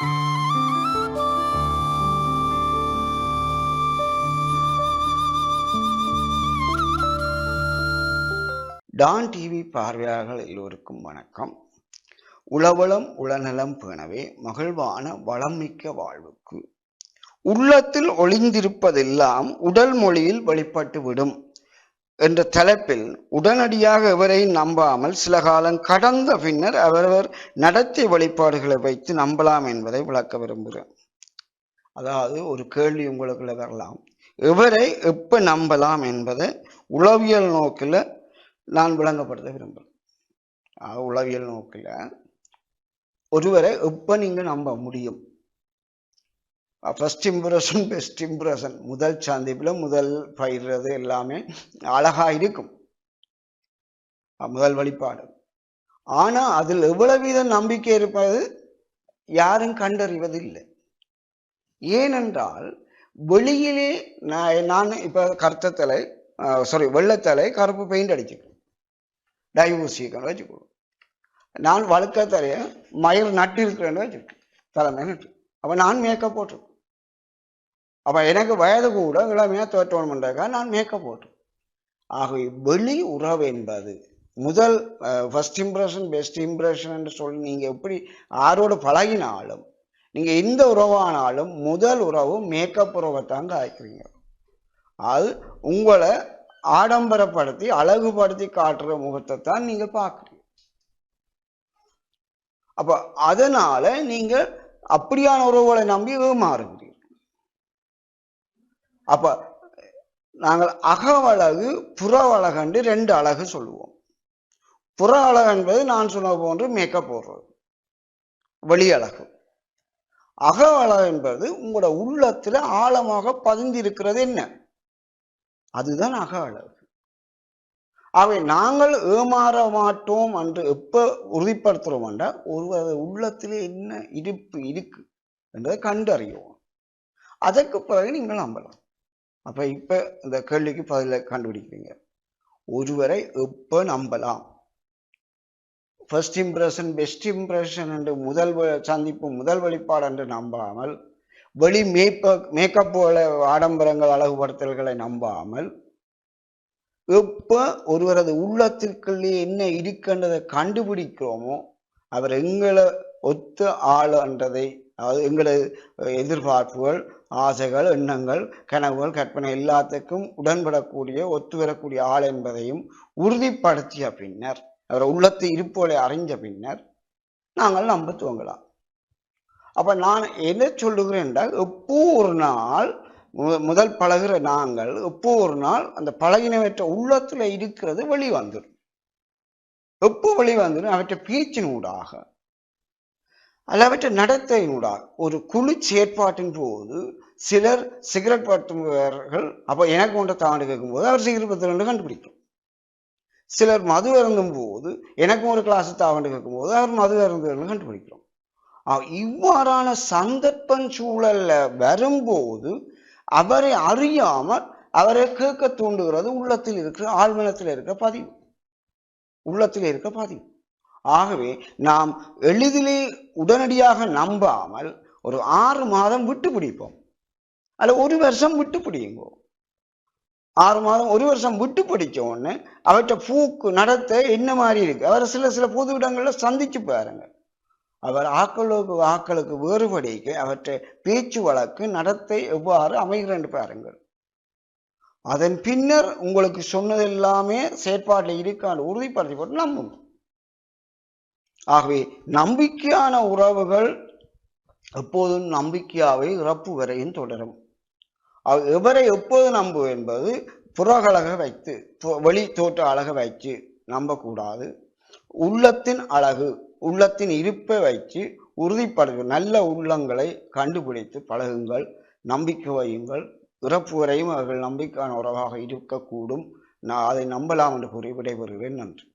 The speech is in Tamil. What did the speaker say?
டான் டிவி பார்வையாளர்கள் எல்லோருக்கும் வணக்கம். உளவளம் உளநலம் பேணவே மகிழ்வான வளமிக்க வாழ்வுக்கு. உள்ளத்தில் ஒளிந்திருப்பதெல்லாம் உடல் மொழியில் வெளிப்பட்டு விடும் என்ற தலைப்பில் உடனடியாக எவரையும் நம்பாமல் சில காலம் கடந்த பின்னர் அவரவர் நடத்தை வழிபாடுகளை வைத்து நம்பலாம் என்பதை விளக்க விரும்புகிறேன். அதாவது ஒரு கேள்வி உங்களுக்குள்ள வரலாம். எவரை எப்ப நம்பலாம் என்பதை உளவியல் நோக்கில் நான் விளங்கப்படுத்த விரும்புகிறேன். உளவியல் நோக்கில். ஒருவரை எப்ப நீங்க நம்ப முடியும்? ஃபஸ்ட் இம்ப்ரெஷன் பெஸ்ட் இம்ப்ரெஷன் முதல் சந்திப்பில் முதல் பயிர்றது எல்லாமே அழகா இருக்கும். முதல் வழிபாடு ஆனா அதில் எவ்வளவு வீத நம்பிக்கை இருப்பது யாரும் கண்டறிவதில்லை. ஏனென்றால் வெளியிலே நான் நான் இப்ப கருத்தத்தலை சாரி வெள்ளத்தலை கருப்பு பெயிண்ட் அடிச்சுக்கிறேன் டைவூசிக்கணும் வச்சுக்கணும். நான் வழுக்க மயில் நட்டு இருக்கிறேன்னு வச்சுருக்கேன் தலைமை நட்டு. அப்ப நான் மேக்கப் போட்டிருக்கேன் அப்போ எனக்கு வயது கூட இளமையா தோற்றணும்ன்றக்கா நான் மேக்கப் போட்டேன். ஆகவே வெளி உறவு என்பது முதல் ஃபஸ்ட் இம்ப்ரெஷன் பெஸ்ட் இம்ப்ரெஷன் என்று சொல்லி நீங்க எப்படி யாரோட பழகினாலும் நீங்க எந்த உறவானாலும் முதல் உறவு மேக்கப் உறவை தாங்க ஆய்க்கிறீங்க அது உங்களை ஆடம்பரப்படுத்தி அழகுபடுத்தி காட்டுற முகத்தை தான் நீங்கள் பார்க்குறீங்க. அப்போ அதனால நீங்கள் அப்படியான உறவுகளை நம்பி ஏமாறுங்க. அப்போ நாங்கள் அகவழகு புறவழகன்று ரெண்டு அழகு சொல்லுவோம். புற அழகு என்பது நான் சொன்ன போன்று மேக்கப் போடுறது. வெளி அழகு அகவழகு என்பது உங்களோட உள்ளத்துல ஆழமாக பதிந்திருக்கிறது என்ன? அதுதான் அக அழகு ஆகவே நாங்கள் ஏமாற மாட்டோம் என்று எப்போ உறுதிப்படுத்துகிறோம் என்றால் ஒருவர் உள்ளத்திலே என்ன இருப்பு இருக்கு என்பதை கண்டறியோம் அதற்கு பிறகு நீங்கள் நம்பலாம் அப்போ இப்போ இந்த கேள்விக்கு பதில கண்டுபிடிக்கிறீங்க. ஒருவரை எப்போ நம்பலாம்? ஃபர்ஸ்ட் இம்ப்ரெஷன் பெஸ்ட் இம்ப்ரெஷன் என்று முதல் சந்திப்பு முதல் வெளிப்பாடு என்று நம்பாமல் வெளி மேப்ப மேக்கப்புகளை ஆடம்பரங்கள் அழகுபடுத்தல்களை நம்பாமல் எப்போ ஒருவரது உள்ளத்திற்குள்ளே என்ன இருக்குன்றதை கண்டுபிடிக்கிறோமோ அவர் எங்களை ஒத்து ஆளுன்றதை அதாவது எங்களது எதிர்பார்ப்புகள் ஆசைகள் எண்ணங்கள் கனவுகள் கற்பனை எல்லாத்துக்கும் உடன்படக்கூடிய ஒத்து வரக்கூடிய ஆள் என்பதையும் உறுதிப்படுத்திய பின்னர் அவர் உள்ளத்து இருப்போலை அறிஞ்ச பின்னர் நாங்கள் நம்ப துவங்கலாம். அப்ப நான் என்ன சொல்லுகிறேன் என்றால் எப்போ ஒரு நாள் மு- முதல் பழகுற நாங்கள் எப்போ ஒரு நாள் அந்த பழகினவற்ற உள்ளத்துல இருக்கிறது வெளிவந்துடும் எப்போ வெளிவந்துடும் அவற்றை பேச்சினூடாக. அல்ல அவற்றை நடத்தையினூடாக ஒரு குழு செயற்பாட்டின் போது சிலர் சிகரெட் பட்டுபவர்கள் அப்போ எனக்கு ஒன்றை தாண்டு கேட்கும்போது அவர் சிகரெட் பத்து கண்டுபிடிக்கும். சிலர் மது அருந்தும் போது எனக்கும் ஒரு கிளாஸ் தாவண்டு கேட்கும்போது அவர் மது அருந்துவர்கள் கண்டுபிடிக்கிறோம் இவ்வாறான சந்தர்ப்பம் சூழல்ல வரும்போது அவரை அறியாமல் அவரை கேட்க தூண்டுகிறது உள்ளத்தில் இருக்கிற ஆழ்மனத்தில் இருக்கிற பதிவு. உள்ளத்தில் இருக்க பதிவு. ஆகவே நாம் எளிதிலே உடனடியாக நம்பாமல் ஒரு ஆறு மாதம் விட்டு பிடிப்போம். அல்ல ஒரு வருஷம் விட்டு பிடிங்கோ ஆறு மாதம் ஒரு வருஷம் விட்டு பிடிச்ச உடனே அவற்றை பூக்கு நடத்த என்ன மாதிரி இருக்கு? அவர் சில சில பொது இடங்களில் சந்திச்சு பாருங்க. அவர் ஆக்களுக்கு ஆக்களுக்கு வேறுபடிக்கு அவற்றை பேச்சு வழக்கு நடத்தை எவ்வாறு அமைகிறன்னு பாருங்கள். அதன் பின்னர் உங்களுக்கு சொன்னது எல்லாமே செயற்பாட்டில் இருக்கான்னு உறுதிப்படுத்தி போட்டு நம்பணும் ஆகவே நம்பிக்கையான உறவுகள் எப்போதும் நம்பிக்கையாவை இறப்பு வரையும் தொடரும். எவரை எப்போது நம்பு என்பது புறகழக வைத்து வெளி தோற்ற அழக வைத்து நம்பக்கூடாது. உள்ளத்தின் அழகு உள்ளத்தின் இருப்பை வைத்து உறுதிப்படுத்து நல்ல உள்ளங்களை கண்டுபிடித்து பழகுங்கள் நம்பிக்கை வையுங்கள். இறப்பு வரையும் அவர்கள் நம்பிக்கையான உறவாக இருக்கக்கூடும். நான் அதை நம்பலாம் என்று கூறி விடைபெறுகிறேன். நன்றி.